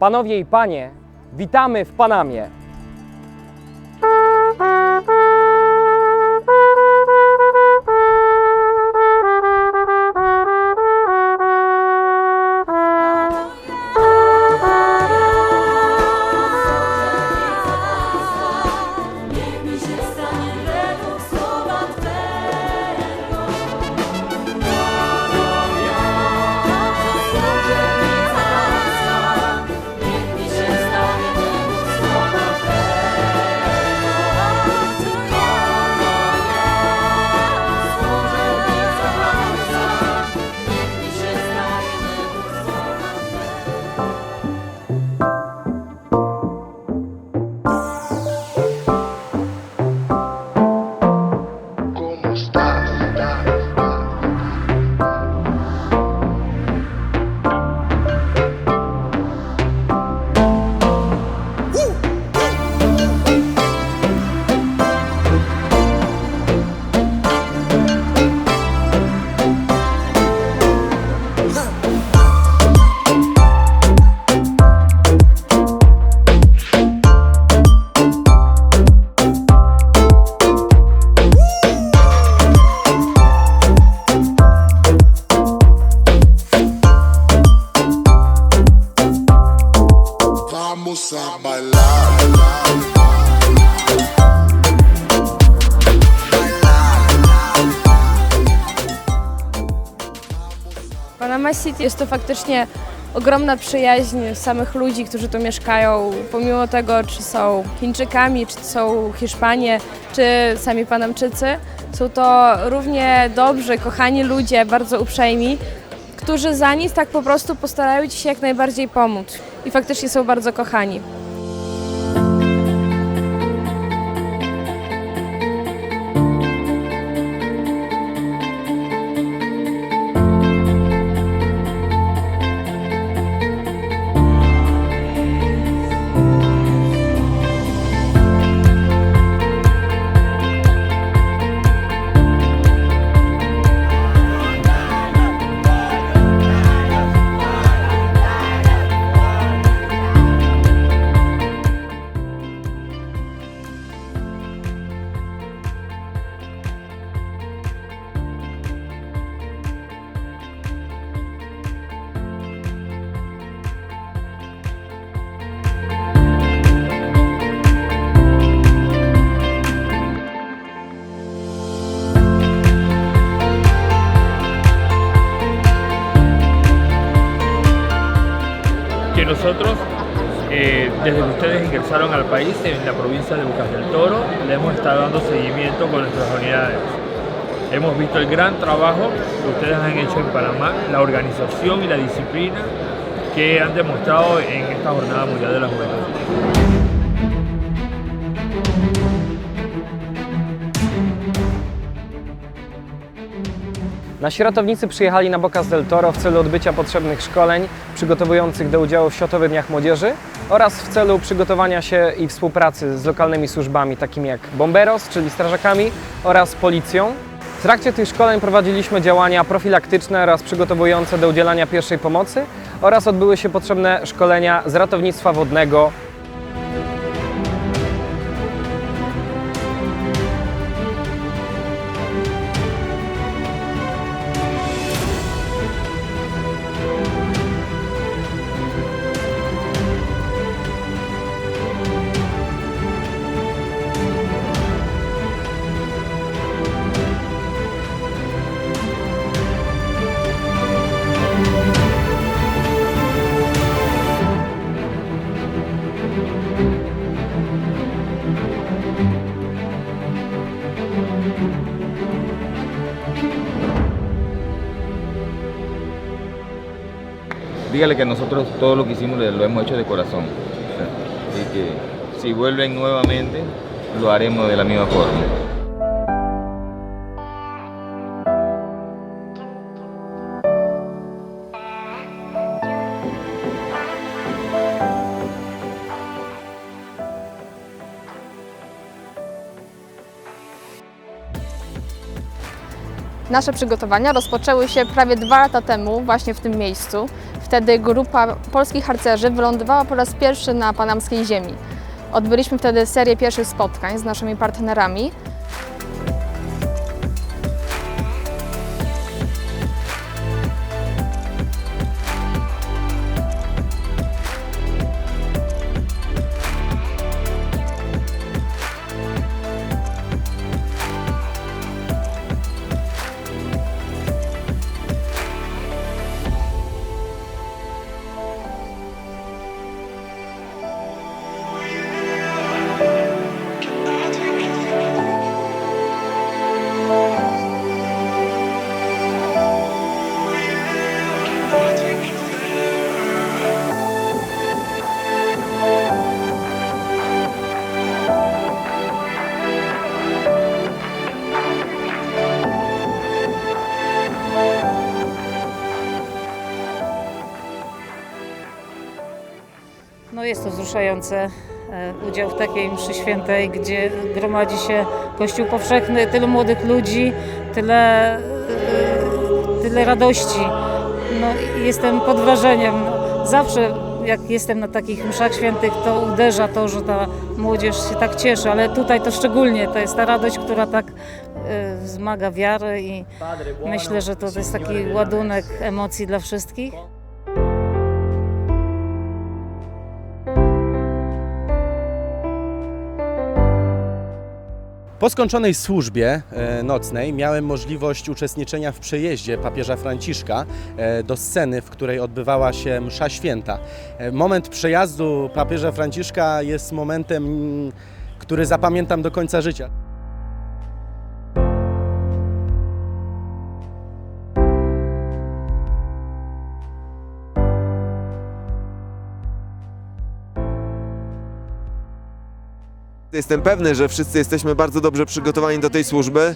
Panowie i panie, witamy w Panamie. Jest to faktycznie ogromna przyjaźń samych ludzi, którzy tu mieszkają, pomimo tego, czy są Chińczykami, czy są Hiszpanie, czy sami Panamczycy. Są to równie dobrzy, kochani ludzie, bardzo uprzejmi, którzy za nic tak po prostu postarają Ci się jak najbardziej pomóc. I faktycznie są bardzo kochani. Desde que ustedes ingresaron al país en la provincia de Bocas del Toro, le hemos estado dando seguimiento con nuestras unidades. Hemos visto el gran trabajo que ustedes han hecho en Panamá, la organización y la disciplina que han demostrado en esta Jornada Mundial de la Juventud. Nasi ratownicy przyjechali na Bocas del Toro w celu odbycia potrzebnych szkoleń przygotowujących do udziału w Światowych Dniach Młodzieży oraz w celu przygotowania się i współpracy z lokalnymi służbami takimi jak Bomberos, czyli strażakami oraz policją. W trakcie tych szkoleń prowadziliśmy działania profilaktyczne oraz przygotowujące do udzielania pierwszej pomocy oraz odbyły się potrzebne szkolenia z ratownictwa wodnego dígale que nosotros todo lo que hicimos lo hemos hecho de corazón. Y que si vuelven nuevamente, lo haremos de la misma forma. Nasze przygotowania rozpoczęły się prawie dwa lata temu, właśnie w tym miejscu. Wtedy grupa polskich harcerzy wylądowała po raz pierwszy na panamskiej ziemi. Odbyliśmy wtedy serię pierwszych spotkań z naszymi partnerami. Wzruszające udział w takiej mszy świętej, gdzie gromadzi się Kościół powszechny, tylu młodych ludzi, tyle, e, tyle radości. No, jestem pod wrażeniem. Zawsze jak jestem na takich mszach świętych, to uderza to, że ta młodzież się tak cieszy, ale tutaj to szczególnie, to jest ta radość, która tak e, wzmaga wiarę i myślę, że to jest taki ładunek emocji dla wszystkich. Po skończonej służbie e, nocnej miałem możliwość uczestniczenia w przejeździe papieża Franciszka e, do sceny, w której odbywała się msza święta. E, Moment przejazdu papieża Franciszka jest momentem, mm, który zapamiętam do końca życia. Jestem pewny, że wszyscy jesteśmy bardzo dobrze przygotowani do tej służby.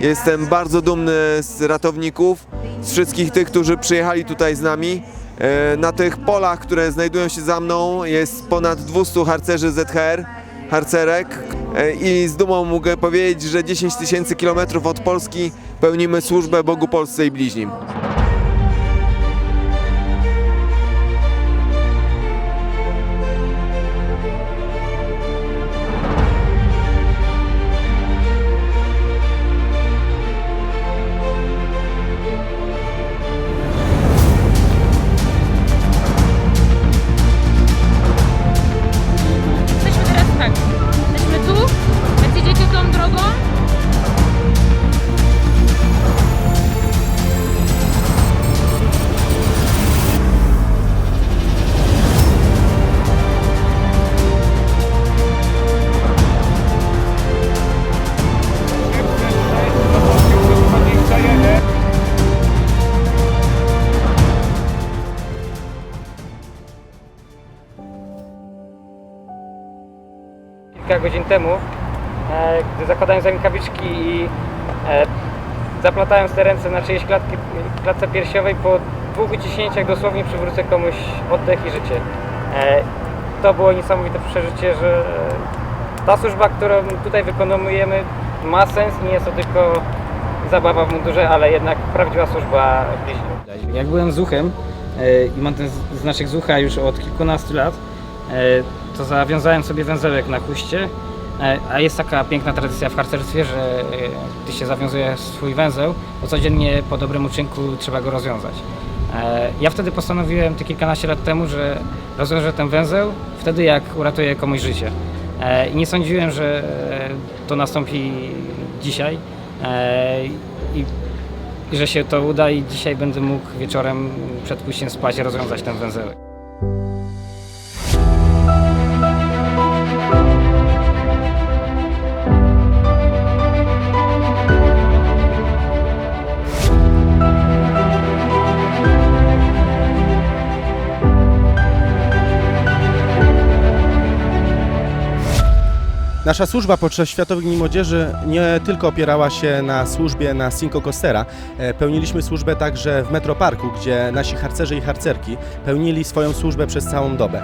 Jestem bardzo dumny z ratowników, z wszystkich tych, którzy przyjechali tutaj z nami. E, Na tych polach, które znajdują się za mną, jest ponad 200 harcerzy ZHR, harcerek E, i z dumą mogę powiedzieć, że 10 tysięcy kilometrów od Polski pełnimy służbę Bogu Polsce i bliźnim. Temu, e, gdy zakładając rękawiczki i e, zaplatając te ręce na czyjejś klatki, klatce piersiowej, po dwóch wyciśnięciach dosłownie przywrócę komuś oddech i życie. E, to było niesamowite przeżycie, że ta służba, którą tutaj wykonujemy ma sens, nie jest to tylko zabawa w mundurze, ale jednak prawdziwa służba bliźnią. Jak byłem zuchem i mam ten znaczek zucha już od kilkunastu lat, to zawiązałem sobie węzełek na chuście, a jest taka piękna tradycja w harcerstwie, że e, gdy się zawiązuje swój węzeł, to codziennie po dobrym uczynku trzeba go rozwiązać. E, Ja wtedy postanowiłem te kilkanaście lat temu, że rozwiążę ten węzeł wtedy, jak uratuję komuś życie. E, I nie sądziłem, że e, to nastąpi dzisiaj e, i i że się to uda i dzisiaj będę mógł wieczorem przed pójściem spać rozwiązać ten węzełek. Nasza służba podczas Światowych Dni Młodzieży nie tylko opierała się na służbie na Cinco Costera, e, pełniliśmy służbę także w Metroparku, gdzie nasi harcerze i harcerki pełnili swoją służbę przez całą dobę.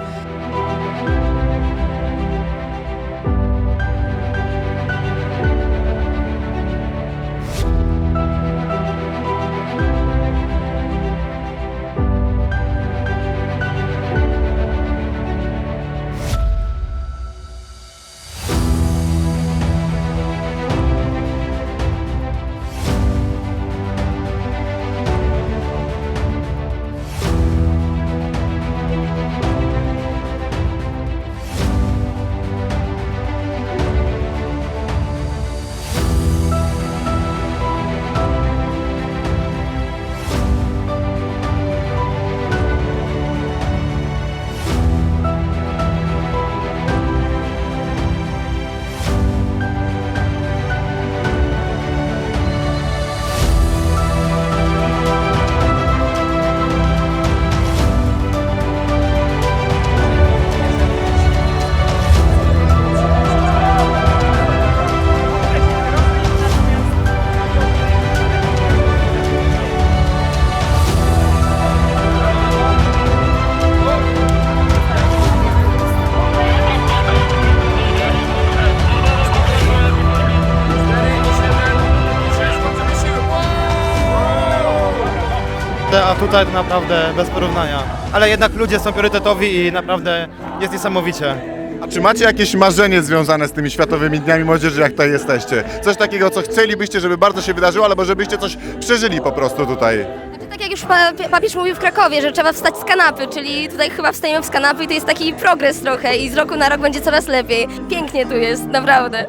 Tutaj to naprawdę bez porównania. Ale jednak ludzie są priorytetowi i naprawdę jest niesamowicie. A czy macie jakieś marzenie związane z tymi Światowymi Dniami Młodzieży, jak tutaj jesteście? Coś takiego, co chcielibyście, żeby bardzo się wydarzyło, albo żebyście coś przeżyli po prostu tutaj? Znaczy, tak jak już pa- papież mówił w Krakowie, że trzeba wstać z kanapy, czyli tutaj chyba wstajemy z kanapy i to jest taki progres trochę i z roku na rok będzie coraz lepiej. Pięknie tu jest, naprawdę.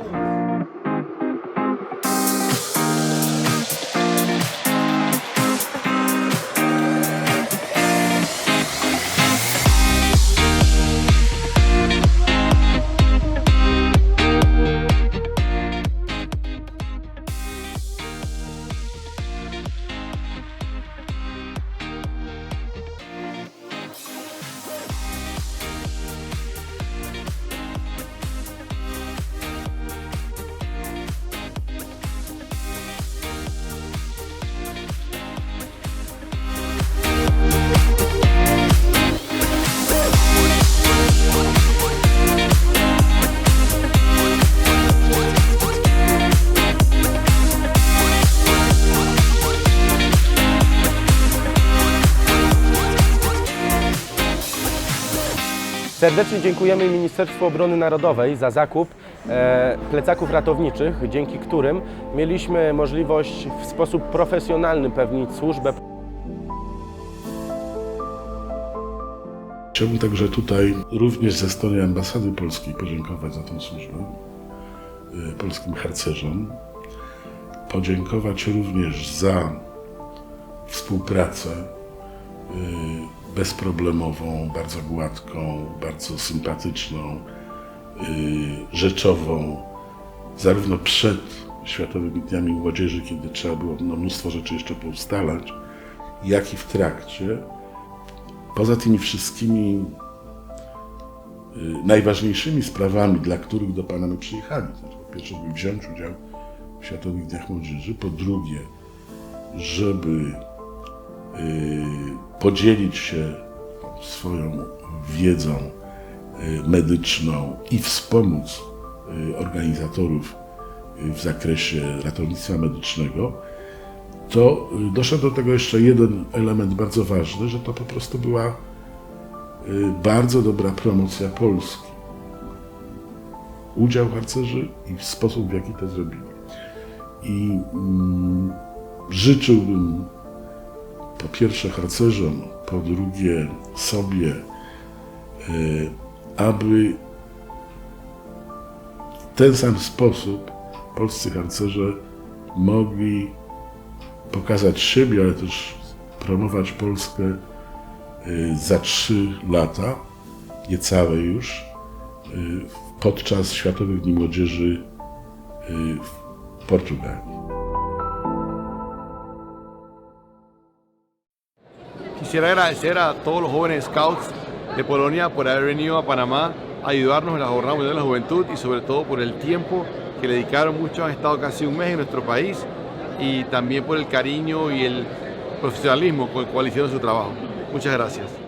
Serdecznie dziękujemy Ministerstwu Obrony Narodowej za zakup e, plecaków ratowniczych, dzięki którym mieliśmy możliwość w sposób profesjonalny pełnić służbę. Chciałbym także tutaj również ze strony ambasady polskiej podziękować za tę służbę y, polskim harcerzom. Podziękować również za współpracę y, bezproblemową, bardzo gładką, bardzo sympatyczną, y, rzeczową, zarówno przed Światowymi Dniami Młodzieży, kiedy trzeba było no, mnóstwo rzeczy jeszcze poustalać, jak i w trakcie. Poza tymi wszystkimi y, najważniejszymi sprawami, dla których do Panamy przyjechali, znaczy, po pierwsze, by wziąć udział w Światowych Dniach Młodzieży, po drugie, żeby podzielić się swoją wiedzą y, medyczną i wspomóc y, organizatorów y, w zakresie ratownictwa medycznego, to y, doszedł do tego jeszcze jeden element bardzo ważny, że to po prostu była y, bardzo dobra promocja Polski. Udział harcerzy i sposób, w jaki to zrobili. I mm, życzyłbym po pierwsze harcerzom, po drugie sobie, y, aby w ten sam sposób polscy harcerze mogli pokazać siebie, ale też promować Polskę y, za trzy lata, niecałe już, y, podczas Światowych Dni Młodzieży w Portugalii. Quisiera agradecer a todos los jóvenes scouts de Polonia por haber venido a Panamá a ayudarnos en la Jornada Mundial de la Juventud y sobre todo por el tiempo que le dedicaron. Muchos han estado casi un mes en nuestro país y también por el cariño y el profesionalismo con el cual hicieron su trabajo. Muchas gracias.